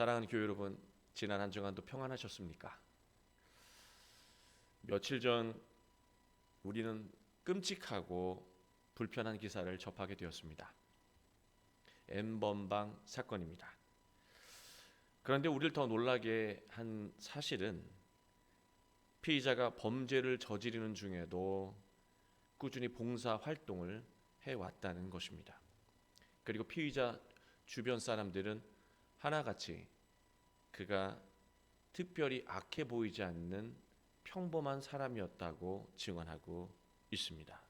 사랑하는 교회 여러분, 지난 한 주간도 평안하셨습니까? 며칠 전 우리는 끔찍하고 불편한 기사를 접하게 되었습니다. 엠번방 사건입니다. 그런데 우리를 더 놀라게 한 사실은 피의자가 범죄를 저지르는 중에도 꾸준히 봉사 활동을 해왔다는 것입니다. 그리고 피의자 주변 사람들은 하나같이 그가 특별히 악해 보이지 않는 평범한 사람이었다고 증언하고 있습니다.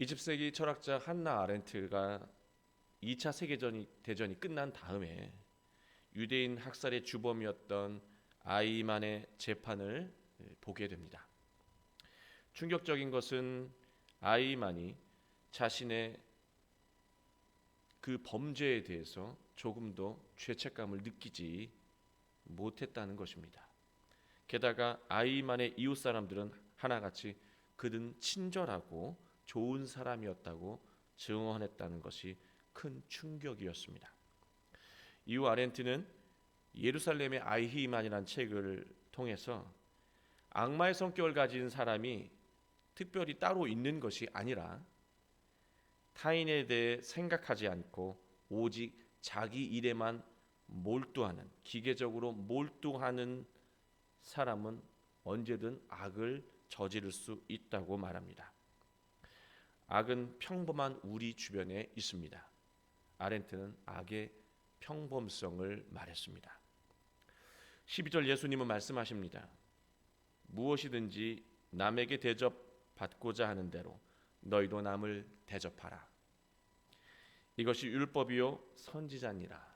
20세기 철학자 한나 아렌트가 2차 세계전이 대전이 끝난 다음에 유대인 학살의 주범이었던 아이만의 재판을 보게 됩니다. 충격적인 것은 아이만이 자신의 그 범죄에 대해서 조금도 죄책감을 느끼지 못했다는 것입니다. 게다가 아이만의 이웃 사람들은 하나같이 그는 친절하고 좋은 사람이었다고 증언했다는 것이 큰 충격이었습니다. 이후 아렌트는 예루살렘의 아이히만이라는 책을 통해서 악마의 성격을 가진 사람이 특별히 따로 있는 것이 아니라 타인에 대해 생각하지 않고 오직 자기 일에만 몰두하는 기계적으로 몰두하는 사람은 언제든 악을 저지를 수 있다고 말합니다. 악은 평범한 우리 주변에 있습니다. 아렌트는 악의 평범성을 말했습니다. 12절 예수님은 말씀하십니다. 무엇이든지 남에게 대접받고자 하는 대로 너희도 남을 대접하라. 이것이 율법이요 선지자니라.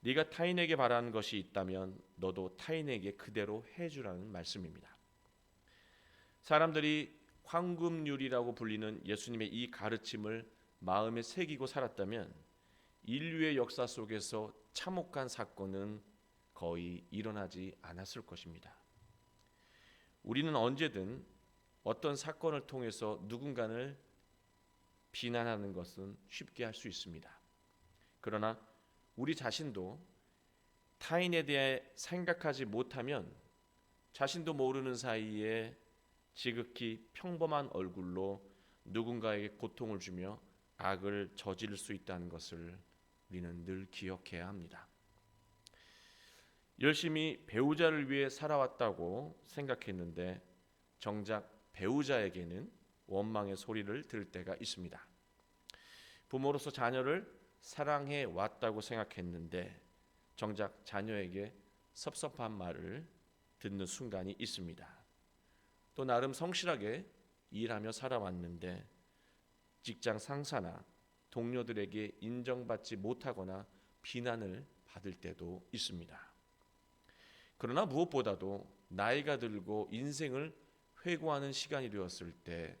네가 타인에게 바라는 것이 있다면 너도 타인에게 그대로 해주라는 말씀입니다. 사람들이 황금률이라고 불리는 예수님의 이 가르침을 마음에 새기고 살았다면 인류의 역사 속에서 참혹한 사건은 거의 일어나지 않았을 것입니다. 우리는 언제든 어떤 사건을 통해서 누군가를 비난하는 것은 쉽게 할 수 있습니다. 그러나 우리 자신도 타인에 대해 생각하지 못하면 자신도 모르는 사이에 지극히 평범한 얼굴로 누군가에게 고통을 주며 악을 저지를 수 있다는 것을 우리는 늘 기억해야 합니다. 열심히 배우자를 위해 살아왔다고 생각했는데 정작 배우자에게는 원망의 소리를 들을 때가 있습니다. 부모로서 자녀를 사랑해 왔다고 생각했는데 정작 자녀에게 섭섭한 말을 듣는 순간이 있습니다. 또 나름 성실하게 일하며 살아왔는데 직장 상사나 동료들에게 인정받지 못하거나 비난을 받을 때도 있습니다. 그러나 무엇보다도 나이가 들고 인생을 회고하는 시간이 되었을 때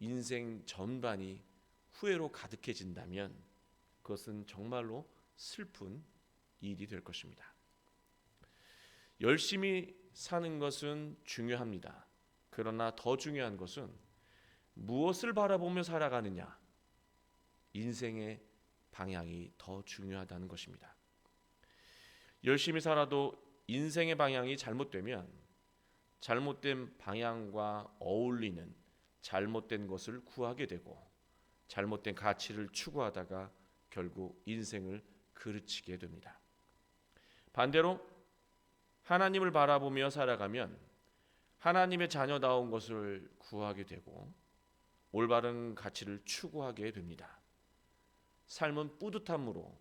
인생 전반이 후회로 가득해진다면 그것은 정말로 슬픈 일이 될 것입니다. 열심히 사는 것은 중요합니다. 그러나 더 중요한 것은 무엇을 바라보며 살아가느냐, 인생의 방향이 더 중요하다는 것입니다. 열심히 살아도 인생의 방향이 잘못되면 잘못된 방향과 어울리는 잘못된 것을 구하게 되고 잘못된 가치를 추구하다가 결국 인생을 그르치게 됩니다. 반대로 하나님을 바라보며 살아가면 하나님의 자녀다운 것을 구하게 되고 올바른 가치를 추구하게 됩니다. 삶은 뿌듯함으로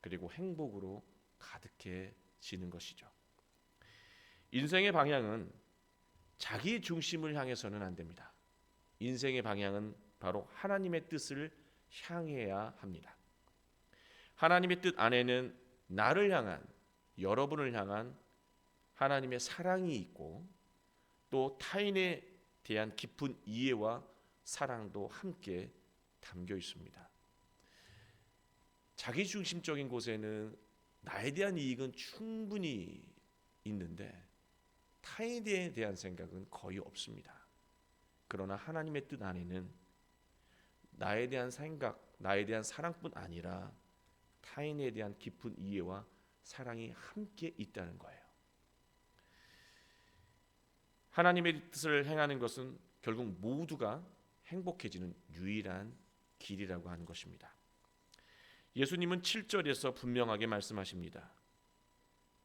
그리고 행복으로 가득해지는 것이죠. 인생의 방향은 자기 중심을 향해서는 안 됩니다. 인생의 방향은 바로 하나님의 뜻을 향해야 합니다. 하나님의 뜻 안에는 나를 향한 여러분을 향한 하나님의 사랑이 있고 또 타인에 대한 깊은 이해와 사랑도 함께 담겨 있습니다. 자기 중심적인 곳에는 나에 대한 이익은 충분히 있는데 타인에 대한 생각은 거의 없습니다. 그러나 하나님의 뜻 안에는 나에 대한 생각, 나에 대한 사랑뿐 아니라 타인에 대한 깊은 이해와 사랑이 함께 있다는 거예요. 하나님의 뜻을 행하는 것은 결국 모두가 행복해지는 유일한 길이라고 하는 것입니다. 예수님은 7절에서 분명하게 말씀하십니다.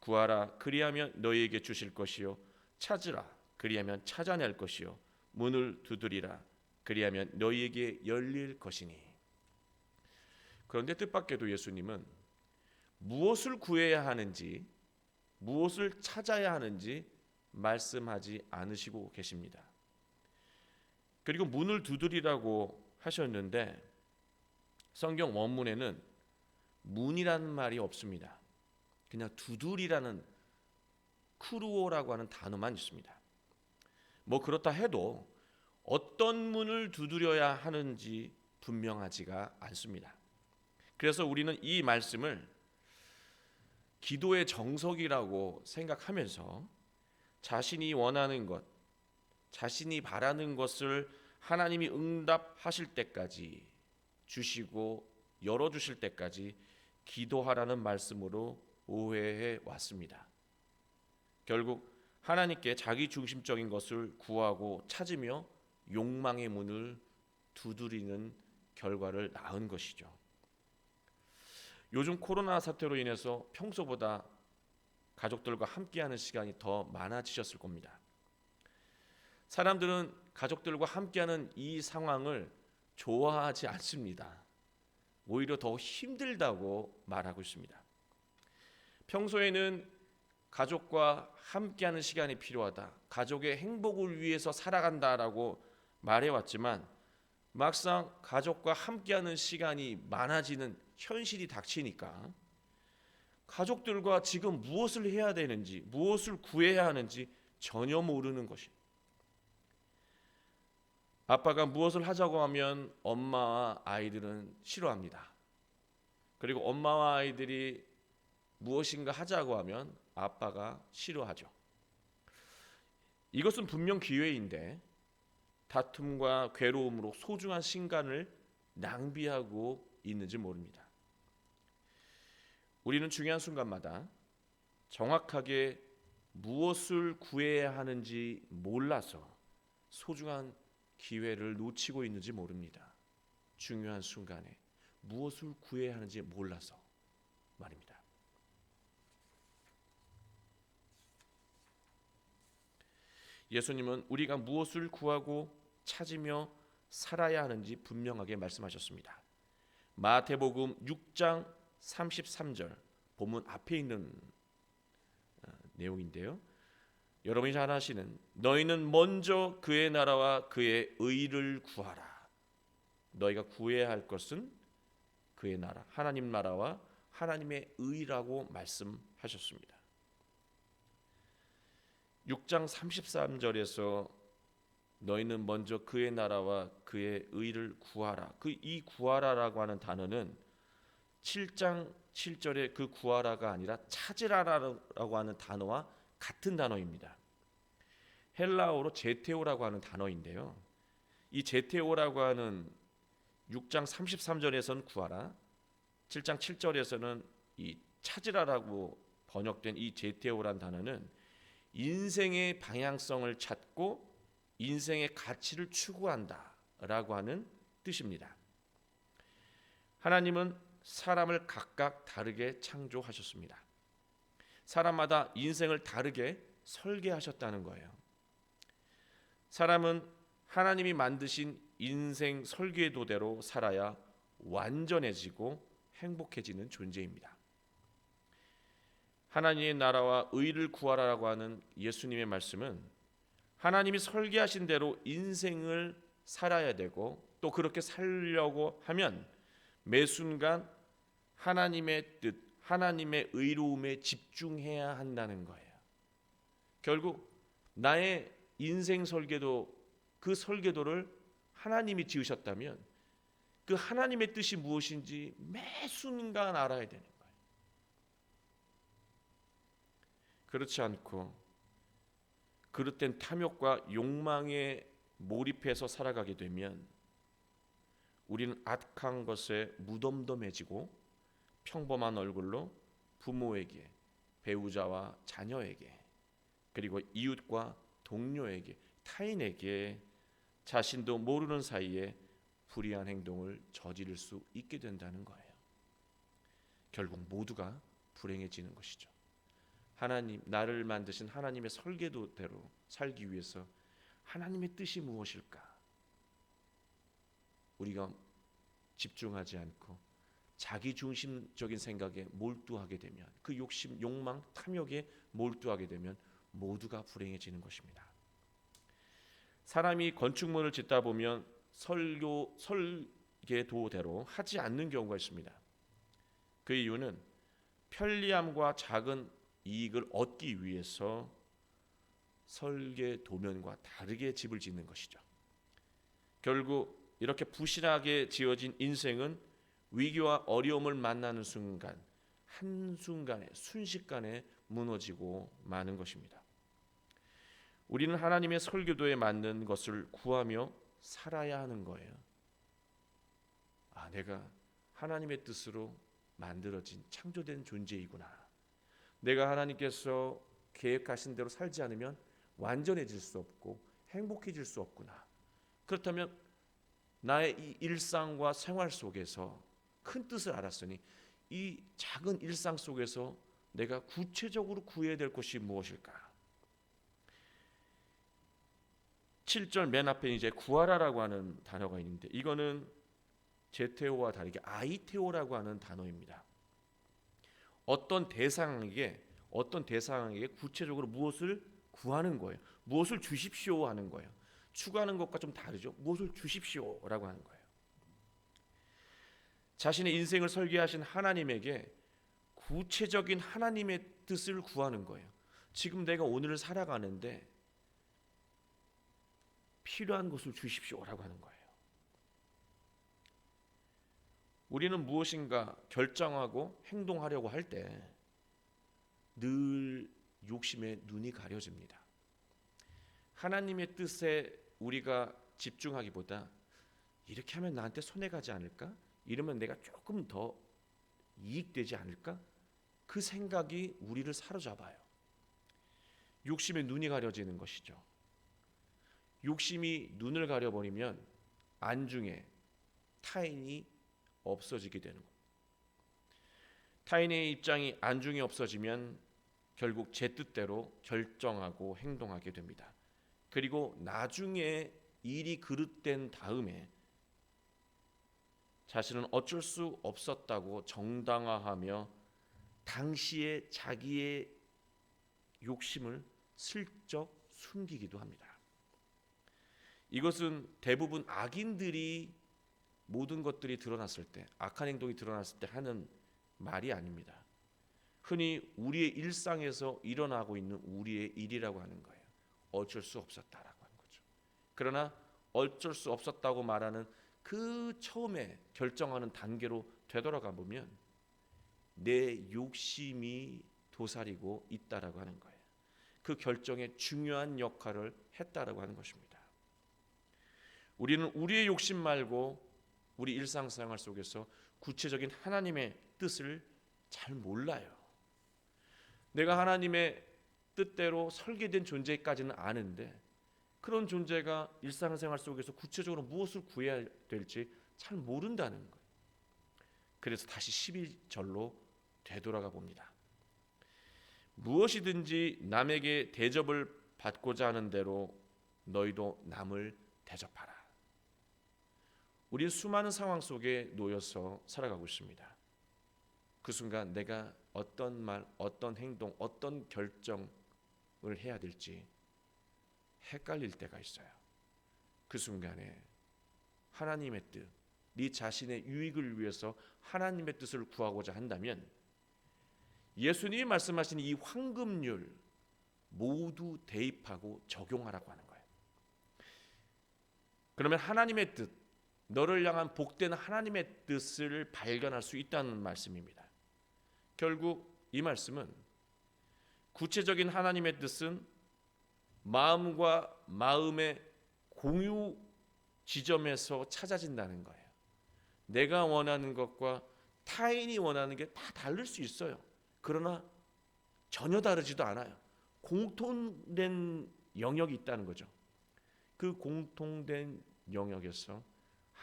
구하라. 그리하면 너희에게 주실 것이요. 찾으라. 그리하면 찾아낼 것이요. 문을 두드리라. 그리하면 너희에게 열릴 것이니. 그런데 뜻밖에도 예수님은 무엇을 구해야 하는지 무엇을 찾아야 하는지 말씀하지 않으시고 계십니다. 그리고 문을 두드리라고 하셨는데 성경 원문에는 문이라는 말이 없습니다. 그냥 두드리라는 크루오라고 하는 단어만 있습니다. 뭐 그렇다 해도 어떤 문을 두드려야 하는지 분명하지가 않습니다. 그래서 우리는 이 말씀을 기도의 정석이라고 생각하면서 자신이 원하는 것, 자신이 바라는 것을 하나님이 응답하실 때까지 주시고 열어 주실 때까지 기도하라는 말씀으로 오해해 왔습니다. 결국 하나님께 자기 중심적인 것을 구하고 찾으며 욕망의 문을 두드리는 결과를 낳은 것이죠. 요즘 코로나 사태로 인해서 평소보다 가족들과 함께하는 시간이 더 많아지셨을 겁니다. 사람들은 가족들과 함께하는 이 상황을 좋아하지 않습니다. 오히려 더 힘들다고 말하고 있습니다. 평소에는 가족과 함께하는 시간이 필요하다. 가족의 행복을 위해서 살아간다라고 말해왔지만 막상 가족과 함께하는 시간이 많아지는 현실이 닥치니까 가족들과 지금 무엇을 해야 되는지 무엇을 구해야 하는지 전혀 모르는 것이. 아빠가 무엇을 하자고 하면 엄마와 아이들은 싫어합니다. 그리고 엄마와 아이들이 무엇인가 하자고 하면 아빠가 싫어하죠. 이것은 분명 기회인데 다툼과 괴로움으로 소중한 시간을 낭비하고 있는지 모릅니다. 우리는 중요한 순간마다 정확하게 무엇을 구해야 하는지 몰라서 소중한 기회를 놓치고 있는지 모릅니다. 중요한 순간에 무엇을 구해야 하는지 몰라서 말입니다. 예수님은 우리가 무엇을 구하고 찾으며 살아야 하는지 분명하게 말씀하셨습니다. 마태복음 6장 33절 본문 앞에 있는 어, 내용인데요. 여러분이 잘 아시는 너희는 먼저 그의 나라와 그의 의를 구하라. 너희가 구해야 할 것은 그의 나라, 하나님 나라와 하나님의 의라고 말씀하셨습니다. 6장 33절에서 너희는 먼저 그의 나라와 그의 의를 구하라. 그 이 구하라라고 하는 단어는 7장 7절의 그 구하라가 아니라 찾으라라고 하는 단어와 같은 단어입니다. 헬라어로 제테오라고 하는 단어인데요. 이 제테오라고 하는 6장 33절에서는 구하라, 7장 7절에서는 이 찾으라라고 번역된 이 제테오란 단어는 인생의 방향성을 찾고 인생의 가치를 추구한다라고 하는 뜻입니다. 하나님은 사람을 각각 다르게 창조하셨습니다. 사람마다 인생을 다르게 설계하셨다는 거예요. 사람은 하나님이 만드신 인생 설계도대로 살아야 완전해지고 행복해지는 존재입니다. 하나님의 나라와 의를 구하라라고 하는 예수님의 말씀은 하나님이 설계하신 대로 인생을 살아야 되고 또 그렇게 살려고 하면 매 순간 하나님의 뜻, 하나님의 의로움에 집중해야 한다는 거예요. 결국 나의 인생 설계도 그 설계도를 하나님이 지으셨다면 그 하나님의 뜻이 무엇인지 매 순간 알아야 되는 거예요. 그렇지 않고 그릇된 탐욕과 욕망에 몰입해서 살아가게 되면 우리는 악한 것에 무덤덤해지고 평범한 얼굴로 부모에게, 배우자와 자녀에게, 그리고 이웃과 동료에게, 타인에게 자신도 모르는 사이에 불의한 행동을 저지를 수 있게 된다는 거예요. 결국 모두가 불행해지는 것이죠. 하나님 나를 만드신 하나님의 설계도대로 살기 위해서 하나님의 뜻이 무엇일까? 우리가 집중하지 않고 자기 중심적인 생각에 몰두하게 되면 그 욕심, 욕망, 탐욕에 몰두하게 되면 모두가 불행해지는 것입니다. 사람이 건축물을 짓다 보면 설교 설계도대로 하지 않는 경우가 있습니다. 그 이유는 편리함과 작은 이익을 얻기 위해서 설계 도면과 다르게 집을 짓는 것이죠. 결국 이렇게 부실하게 지어진 인생은 위기와 어려움을 만나는 순간 한 순간에 순식간에 무너지고 마는 것입니다. 우리는 하나님의 설계도에 맞는 것을 구하며 살아야 하는 거예요. 아, 내가 하나님의 뜻으로 만들어진 창조된 존재이구나. 내가 하나님께서 계획하신 대로 살지 않으면 완전해질 수 없고 행복해질 수 없구나. 그렇다면 나의 이 일상과 생활 속에서 큰 뜻을 알았으니 이 작은 일상 속에서 내가 구체적으로 구해야 될 것이 무엇일까? 7절 맨 앞에 이제 구하라라고 하는 단어가 있는데 이거는 제테오와 다르게 아이테오라고 하는 단어입니다. 어떤 대상에게 어떤 대상에게 구체적으로 무엇을 구하는 거예요. 무엇을 주십시오 하는 거예요. 추구하는 것과 좀 다르죠. 무엇을 주십시오라고 하는 거예요. 자신의 인생을 설계하신 하나님에게 구체적인 하나님의 뜻을 구하는 거예요. 지금 내가 오늘을 살아가는데 필요한 것을 주십시오라고 하는 거예요. 우리는 무엇인가 결정하고 행동하려고 할 때 늘 욕심에 눈이 가려집니다. 하나님의 뜻에 우리가 집중하기보다 이렇게 하면 나한테 손해 가지 않을까? 이러면 내가 조금 더 이익되지 않을까? 그 생각이 우리를 사로잡아요. 욕심에 눈이 가려지는 것이죠. 욕심이 눈을 가려버리면 안중에 타인이 없어지게 되는 것. 타인의 입장이 안중에 없어지면 결국 제 뜻대로 결정하고 행동하게 됩니다. 그리고 나중에 일이 그릇된 다음에 자신은 어쩔 수 없었다고 정당화하며 당시에 자기의 욕심을 슬쩍 숨기기도 합니다. 이것은 대부분 악인들이 모든 것들이 드러났을 때, 악한 행동이 드러났을 때 하는 말이 아닙니다. 흔히 우리의 일상에서 일어나고 있는 우리의 일이라고 하는 거예요. 어쩔 수 없었다라고 하는 거죠. 그러나 어쩔 수 없었다고 말하는 그 처음에 결정하는 단계로 되돌아가 보면 내 욕심이 도사리고 있다라고 하는 거예요. 그 결정에 중요한 역할을 했다라고 하는 것입니다. 우리는 우리의 욕심 말고 우리 일상생활 속에서 구체적인 하나님의 뜻을 잘 몰라요. 내가 하나님의 뜻대로 설계된 존재까지는 아는데 그런 존재가 일상생활 속에서 구체적으로 무엇을 구해야 될지 잘 모른다는 거예요. 그래서 다시 12절로 되돌아가 봅니다. 무엇이든지 남에게 대접을 받고자 하는 대로 너희도 남을 대접하라. 우리는 수많은 상황 속에 놓여서 살아가고 있습니다. 그 순간 내가 어떤 말, 어떤 행동, 어떤 결정을 해야 될지 헷갈릴 때가 있어요. 그 순간에 하나님의 뜻, 네 자신의 유익을 위해서 하나님의 뜻을 구하고자 한다면 예수님이 말씀하신 이 황금률 모두 대입하고 적용하라고 하는 거예요. 그러면 하나님의 뜻, 너를 향한 복된 하나님의 뜻을 발견할 수 있다는 말씀입니다. 결국 이 말씀은 구체적인 하나님의 뜻은 마음과 마음의 공유 지점에서 찾아진다는 거예요. 내가 원하는 것과 타인이 원하는 게 다 다를 수 있어요. 그러나 전혀 다르지도 않아요. 공통된 영역이 있다는 거죠. 그 공통된 영역에서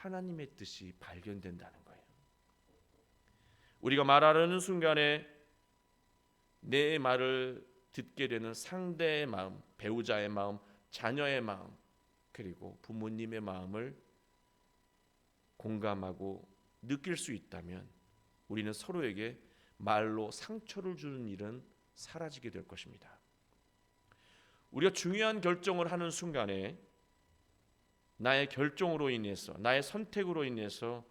하나님의 뜻이 발견된다는 거예요. 우리가 말하는 순간에 내 말을 듣게 되는 상대의 마음, 배우자의 마음, 자녀의 마음, 그리고 부모님의 마음을 공감하고 느낄 수 있다면 우리는 서로에게 말로 상처를 주는 일은 사라지게 될 것입니다. 우리가 중요한 결정을 하는 순간에 나의 결정으로 인해서 나의 선택으로 인해서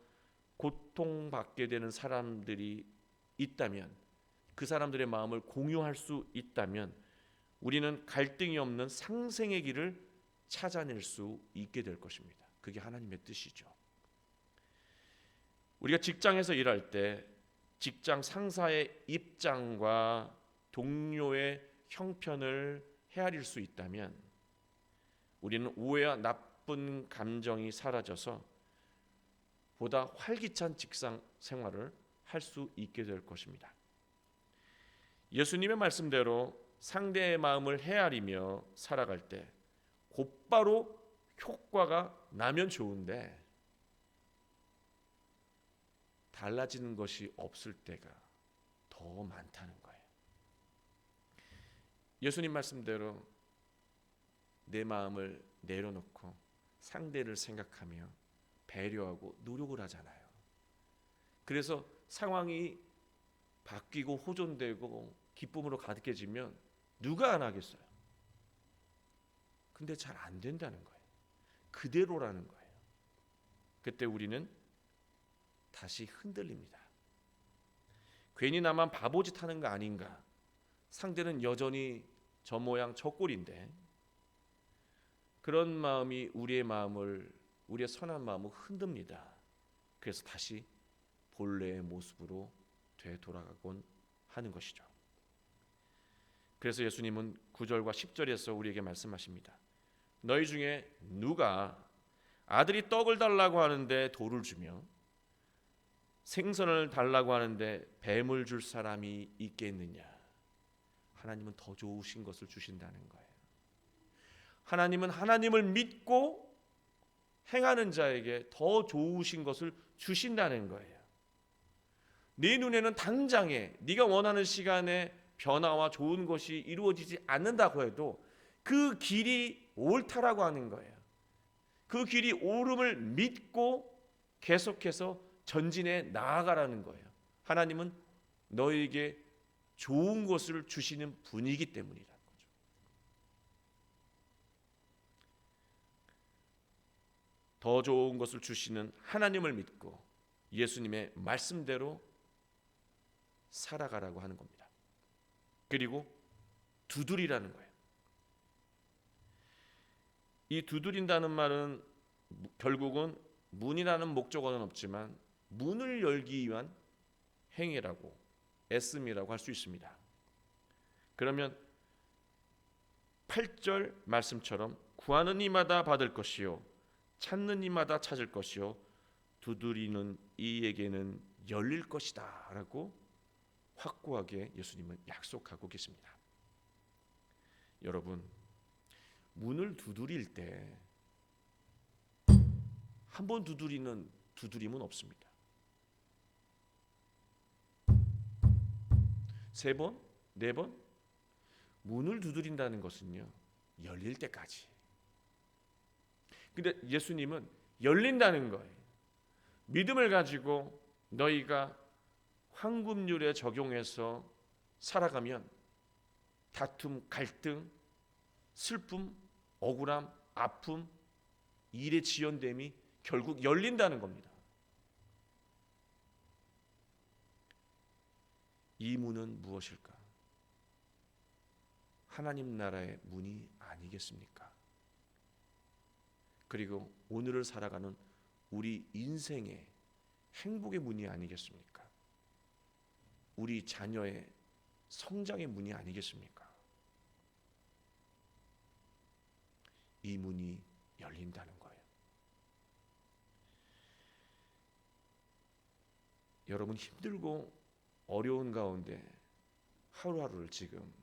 고통받게 되는 사람들이 있다면 그 사람들의 마음을 공유할 수 있다면 우리는 갈등이 없는 상생의 길을 찾아낼 수 있게 될 것입니다. 그게 하나님의 뜻이죠. 우리가 직장에서 일할 때 직장 상사의 입장과 동료의 형편을 헤아릴 수 있다면 우리는 오해와 나쁜 감정이 사라져서 보다 활기찬 직장 생활을 할 수 있게 될 것입니다. 예수님의 말씀대로 상대의 마음을 헤아리며 살아갈 때 곧바로 효과가 나면 좋은데 달라지는 것이 없을 때가 더 많다는 거예요. 예수님 말씀대로 내 마음을 내려놓고 상대를 생각하며 배려하고 노력을 하잖아요. 그래서 상황이 바뀌고 호전되고 기쁨으로 가득해지면 누가 안 하겠어요? 근데 잘 안 된다는 거예요. 그대로라는 거예요. 그때 우리는 다시 흔들립니다. 괜히 나만 바보짓 하는 거 아닌가? 상대는 여전히 저 모양 저 꼴인데 그런 마음이 우리의 마음을 우리의 선한 마음을 흔듭니다. 그래서 다시 본래의 모습으로 되돌아가곤 하는 것이죠. 그래서 예수님은 9절과 10절에서 우리에게 말씀하십니다. 너희 중에 누가 아들이 떡을 달라고 하는데 돌을 주며 생선을 달라고 하는데 뱀을 줄 사람이 있겠느냐? 하나님은 더 좋으신 것을 주신다는 거예요. 하나님은 하나님을 믿고 행하는 자에게 더 좋으신 것을 주신다는 거예요. 네 눈에는 당장에 네가 원하는 시간에 변화와 좋은 것이 이루어지지 않는다고 해도 그 길이 옳다라고 하는 거예요. 그 길이 옳음을 믿고 계속해서 전진해 나아가라는 거예요. 하나님은 너에게 좋은 것을 주시는 분이기 때문이라는 거죠. 더 좋은 것을 주시는 하나님을 믿고 예수님의 말씀대로 살아가라고 하는 겁니다. 그리고 두드리라는 거예요. 이 두드린다는 말은 결국은 문이라는 목적어는 없지만 문을 열기 위한 행위라고 애씀이라고 할 수 있습니다. 그러면 8절 말씀처럼 구하는 이마다 받을 것이요 찾는 이마다 찾을 것이요 두드리는 이에게는 열릴 것이다라고 확고하게 예수님은 약속하고 계십니다. 여러분 문을 두드릴 때 한 번 두드리는 두드림은 없습니다. 세 번, 네 번 문을 두드린다는 것은요 열릴 때까지. 근데 예수님은 열린다는 거예요. 믿음을 가지고 너희가 황금률에 적용해서 살아가면 다툼, 갈등, 슬픔, 억울함, 아픔, 일의 지연됨이 결국 열린다는 겁니다. 이 문은 무엇일까? 하나님 나라의 문이 아니겠습니까? 그리고 오늘을 살아가는 우리 인생의 행복의 문이 아니겠습니까? 우리 자녀의 성장의 문이 아니겠습니까? 이 문이 열린다는 거예요. 여러분 힘들고 어려운 가운데 하루하루를 지금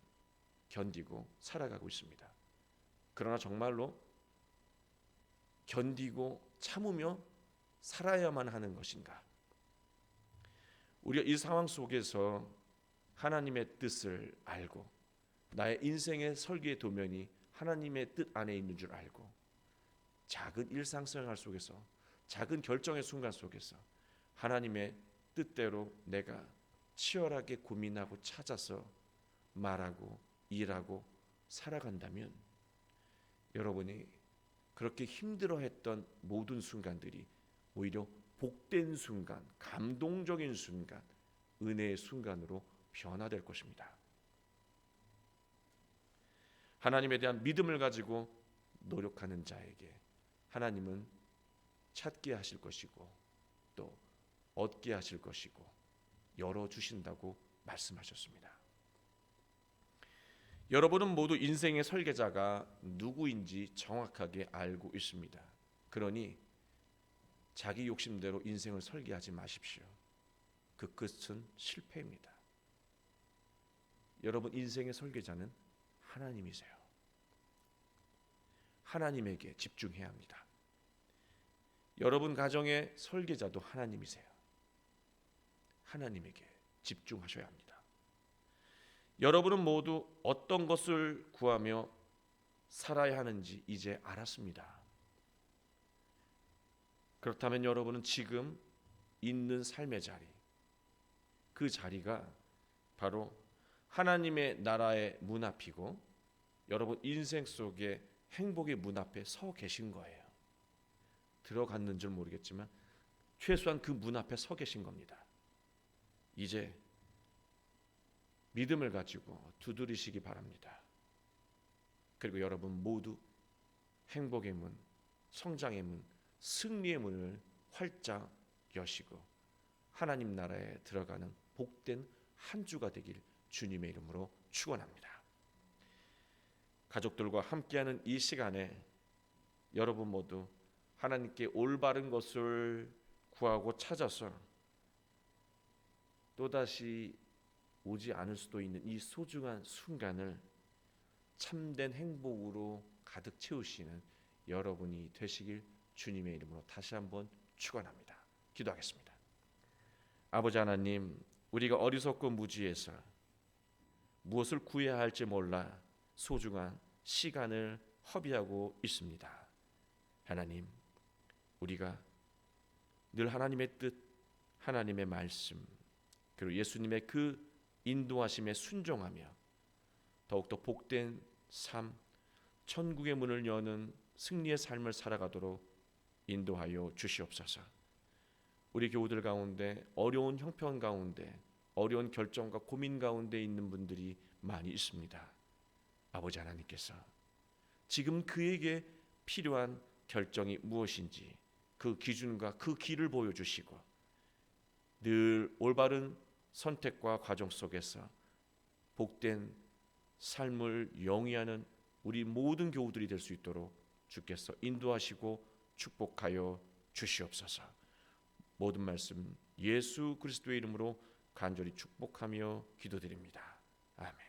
견디고 살아가고 있습니다. 그러나 정말로 견디고 참으며 살아야만 하는 것인가? 우리가 이 상황 속에서 하나님의 뜻을 알고 나의 인생의 설계의 도면이 하나님의 뜻 안에 있는 줄 알고 작은 일상생활 속에서 작은 결정의 순간 속에서 하나님의 뜻대로 내가 치열하게 고민하고 찾아서 말하고 일하고 살아간다면 여러분이 그렇게 힘들어했던 모든 순간들이 오히려 복된 순간, 감동적인 순간, 은혜의 순간으로 변화될 것입니다. 하나님에 대한 믿음을 가지고 노력하는 자에게 하나님은 찾게 하실 것이고 또 얻게 하실 것이고 열어 주신다고 말씀하셨습니다. 여러분은 모두 인생의 설계자가 누구인지 정확하게 알고 있습니다. 그러니 자기 욕심대로 인생을 설계하지 마십시오. 그 끝은 실패입니다. 여러분 인생의 설계자는 하나님이세요. 하나님에게 집중해야 합니다. 여러분 가정의 설계자도 하나님이세요. 하나님에게 집중하셔야 합니다. 여러분은 모두 어떤 것을 구하며 살아야 하는지 이제 알았습니다. 그렇다면 여러분은 지금 있는 삶의 자리, 그 자리가 바로 하나님의 나라의 문 앞이고 여러분 인생 속에 행복의 문 앞에 서 계신 거예요. 들어갔는 줄 모르겠지만 최소한 그 문 앞에 서 계신 겁니다. 이제 믿음을 가지고 두드리시기 바랍니다. 그리고 여러분 모두 행복의 문, 성장의 문, 승리의 문을 활짝 여시고 하나님 나라에 들어가는 복된 한 주가 되길 주님의 이름으로 축원합니다. 가족들과 함께하는 이 시간에 여러분 모두 하나님께 올바른 것을 구하고 찾아서 또다시 오지 않을 수도 있는 이 소중한 순간을 참된 행복으로 가득 채우시는 여러분이 되시길 주님의 이름으로 다시 한번 축원합니다. 기도하겠습니다. 아버지 하나님, 우리가 어리석고 무지해서 무엇을 구해야 할지 몰라 소중한 시간을 허비하고 있습니다. 하나님, 우리가 늘 하나님의 뜻, 하나님의 말씀, 그리고 예수님의 그 인도하심에 순종하며 더욱더 복된 삶, 천국의 문을 여는 승리의 삶을 살아가도록 인도하여 주시옵소서. 우리 교우들 가운데 어려운 형편 가운데 어려운 결정과 고민 가운데 있는 분들이 많이 있습니다. 아버지 하나님께서 지금 그에게 필요한 결정이 무엇인지 그 기준과 그 길을 보여주시고 늘 올바른 선택과 과정 속에서 복된 삶을 영위하는 우리 모든 교우들이 될 수 있도록 주께서 인도하시고 축복하여 주시옵소서. 모든 말씀 예수 그리스도의 이름으로 간절히 축복하며 기도드립니다. 아멘.